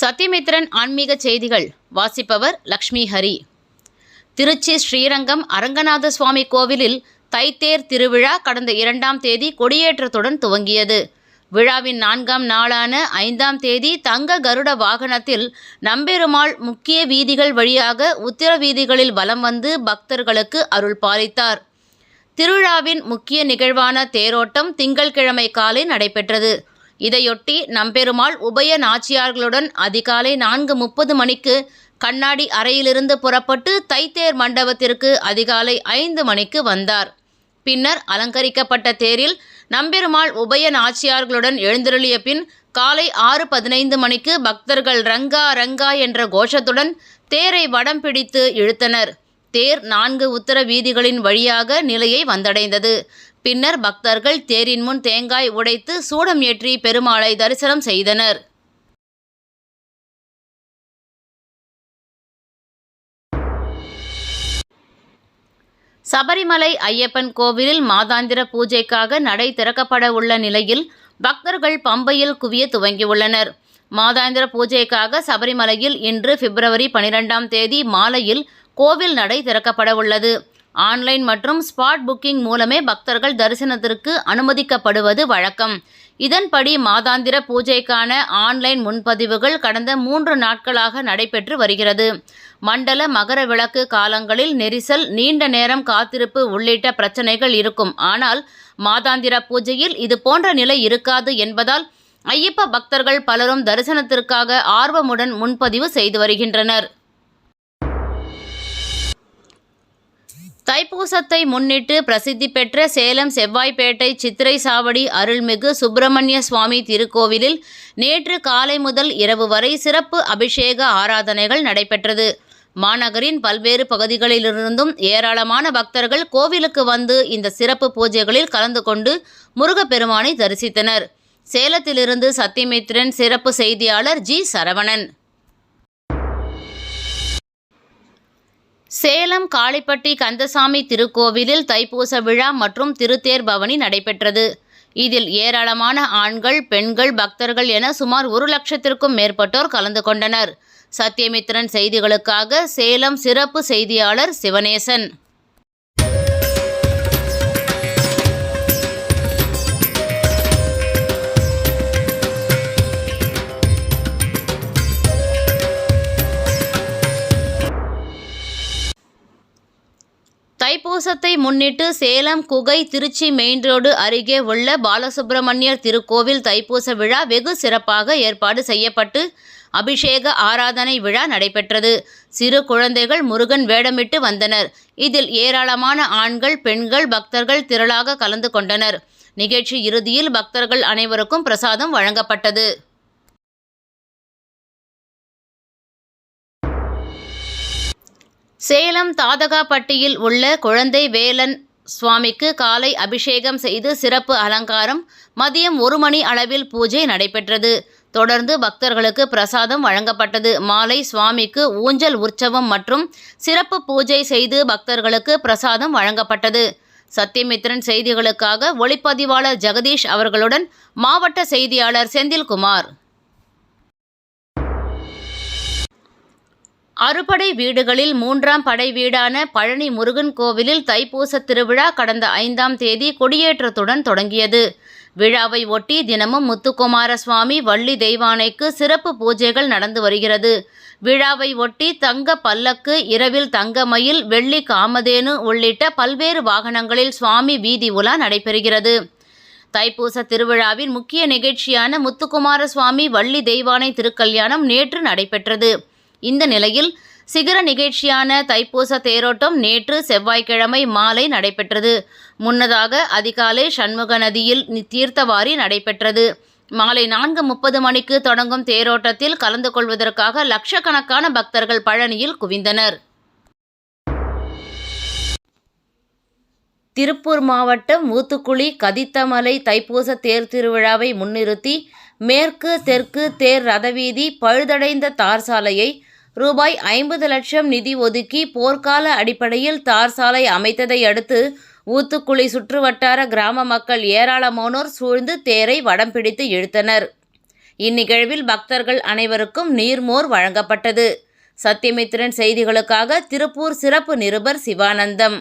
சத்தியமித்ரன் ஆன்மீக செய்திகள். வாசிப்பவர் லக்ஷ்மி ஹரி. திருச்சி ஸ்ரீரங்கம் அரங்கநாத சுவாமி கோவிலில் தைத்தேர் திருவிழா கடந்த இரண்டாம் தேதி கொடியேற்றத்துடன் துவங்கியது. விழாவின் நான்காம் நாளான ஐந்தாம் தேதி தங்க கருட வாகனத்தில் நம்பெருமாள் முக்கிய வீதிகள் வழியாக உத்திர வீதிகளில் வலம் வந்து பக்தர்களுக்கு அருள் பாலித்தார். திருவிழாவின் முக்கிய நிகழ்வான தேரோட்டம் திங்கள்கிழமை காலை நடைபெற்றது. இதையொட்டி நம்பெருமாள் உபய நாச்சியார்களுடன் அதிகாலை நான்கு முப்பது மணிக்கு கண்ணாடி அறையிலிருந்து புறப்பட்டு தைத்தேர் மண்டபத்திற்கு அதிகாலை ஐந்து மணிக்கு வந்தார். பின்னர் அலங்கரிக்கப்பட்ட தேரில் நம்பெருமாள் உபய நாச்சியார்களுடன் எழுந்தருளிய பின் காலை ஆறு பதினைந்து மணிக்கு பக்தர்கள் ரங்கா ரங்கா என்ற கோஷத்துடன் தேரை வடம் பிடித்து இழுத்தனர். தேர் நான்கு உத்தர வீதிகளின் வழியாக நிலையை வந்தடைந்தது. பின்னர் பக்தர்கள் தேரின் முன் தேங்காய் உடைத்து சூடம் ஏற்றி பெருமாளை தரிசனம் செய்தனர். சபரிமலை ஐயப்பன் கோவிலில் மாதாந்திர பூஜைக்காக நடை திறக்கப்பட உள்ள நிலையில் பக்தர்கள் பம்பையில் குவிய துவங்கியுள்ளனர். மாதாந்திர பூஜைக்காக சபரிமலையில் இன்று பிப்ரவரி பனிரெண்டாம் தேதி மாலையில் கோவில் நடை திறக்கப்பட உள்ளது ஆன்லைன் மற்றும் ஸ்பாட் புக்கிங் மூலமே பக்தர்கள் தரிசனத்திற்கு அனுமதிக்கப்படுவது வழக்கம். இதன்படி மாதாந்திர பூஜைக்கான ஆன்லைன் முன்பதிவுகள் கடந்த மூன்று நாட்களாக நடைபெற்று வருகிறது. மண்டல மகர விளக்கு காலங்களில் நெரிசல் நீண்ட நேரம் காத்திருப்பு உள்ளிட்ட பிரச்சனைகள் இருக்கும். ஆனால் மாதாந்திர பூஜையில் இது போன்ற நிலை இருக்காது என்பதால் ஐயப்ப பக்தர்கள் பலரும் தரிசனத்திற்காக ஆர்வமுடன் முன்பதிவு செய்து வருகின்றனர். தைப்பூசத்தை முன்னிட்டு பிரசித்தி பெற்ற சேலம் செவ்வாய்ப்பேட்டை சித்திரை சாவடி அருள்மிகு சுப்பிரமணிய சுவாமி திருக்கோவிலில் நேற்று காலை முதல் இரவு வரை சிறப்பு அபிஷேக ஆராதனைகள் நடைபெற்றது. மாநகரின் பல்வேறு பகுதிகளிலிருந்தும் ஏராளமான பக்தர்கள் கோவிலுக்கு வந்து இந்த சிறப்பு பூஜைகளில் கலந்து கொண்டு முருகப்பெருமானை தரிசித்தனர். சேலத்திலிருந்து சத்தியமித்ரன் சிறப்பு செய்தியாளர் ஜி சரவணன். சேலம் காளிப்பட்டி கந்தசாமி திருக்கோவிலில் தைப்பூச விழா மற்றும் திருத்தேர் பவனி நடைபெற்றது. இதில் ஏராளமான ஆண்கள் பெண்கள் பக்தர்கள் என சுமார் ஒரு லட்சத்திற்கும் மேற்பட்டோர் கலந்து கொண்டனர். சத்யமித்திரன் செய்திகளுக்காக சேலம் சிறப்பு செய்தியாளர் சிவனேசன். தைப்பூசத்தை முன்னிட்டு சேலம் குகை திருச்சி மெயின் ரோடு அருகே உள்ள பாலசுப்பிரமணியர் திருக்கோவில் தைப்பூச விழா வெகு சிறப்பாக ஏற்பாடு செய்யப்பட்டு அபிஷேக ஆராதனை விழா நடைபெற்றது. சிறு குழந்தைகள் முருகன் வேடமிட்டு வந்தனர். இதில் ஏராளமான ஆண்கள் பெண்கள் பக்தர்கள் திரளாக கலந்து கொண்டனர். நிகழ்ச்சி இறுதியில் பக்தர்கள் அனைவருக்கும் பிரசாதம் வழங்கப்பட்டது. சேலம் தாதகாப்பட்டியில் உள்ள குழந்தை வேலன் சுவாமிக்கு காலை அபிஷேகம் செய்து சிறப்பு அலங்காரம். மதியம் ஒரு மணி அளவில் பூஜை நடைபெற்றது. தொடர்ந்து பக்தர்களுக்கு பிரசாதம் வழங்கப்பட்டது. மாலை சுவாமிக்கு ஊஞ்சல் உற்சவம் மற்றும் சிறப்பு பூஜை செய்து பக்தர்களுக்கு பிரசாதம் வழங்கப்பட்டது. சத்தியமித்ரன் செய்திகளுக்காக ஒளிப்பதிவாளர் ஜெகதீஷ் அவர்களுடன் மாவட்ட செய்தியாளர் செந்தில்குமார். அறுபடை வீடுகளில் மூன்றாம் படை வீடான பழனி முருகன் கோவிலில் தைப்பூச திருவிழா கடந்த ஐந்தாம் தேதி கொடியேற்றத்துடன் தொடங்கியது. விழாவை ஒட்டி தினமும் முத்துக்குமார சுவாமி வள்ளி தெய்வானைக்கு சிறப்பு பூஜைகள் நடந்து வருகிறது. விழாவை ஒட்டி தங்க பல்லக்கு இரவில் தங்கமயில் வெள்ளி காமதேனு உள்ளிட்ட பல்வேறு வாகனங்களில் சுவாமி வீதி உலா நடைபெறுகிறது. தைப்பூச திருவிழாவின் முக்கிய நிகழ்ச்சியான முத்துக்குமார சுவாமி வள்ளி தெய்வானை திருக்கல்யாணம் நேற்று நடைபெற்றது. இந்த நிலையில் சிகர நிகழ்ச்சியான தைப்பூச தேரோட்டம் நேற்று செவ்வாய்க்கிழமை மாலை நடைபெற்றது. முன்னதாக அதிகாலை சண்முக நதியில் தீர்த்தவாரி நடைபெற்றது. மாலை நான்கு முப்பது மணிக்கு தொடங்கும் தேரோட்டத்தில் கலந்து கொள்வதற்காக லட்சக்கணக்கான பக்தர்கள் பழனியில் குவிந்தனர். திருப்பூர் மாவட்டம் ஊத்துக்குளி கதித்தமலை தைப்பூச தேர் திருவிழாவை முன்னிறுத்தி மேற்கு தெற்கு தேர் ரதவீதி பழுதடைந்த தார் சாலையை ரூபாய் ஐம்பது லட்சம் நிதி ஒதுக்கி போர்க்கால அடிப்படையில் தார் சாலை அமைத்ததை அடுத்து ஊத்துக்குளி சுற்றுவட்டார கிராம மக்கள் ஏராளமானோர் சூழ்ந்து தேரை வடம் பிடித்து இழுத்தனர். இந்நிகழ்வில் பக்தர்கள் அனைவருக்கும் நீர்மோர் வழங்கப்பட்டது. சத்தியமித்திரன் செய்திகளுக்காக திருப்பூர் சிறப்பு நிருபர் சிவானந்தம்.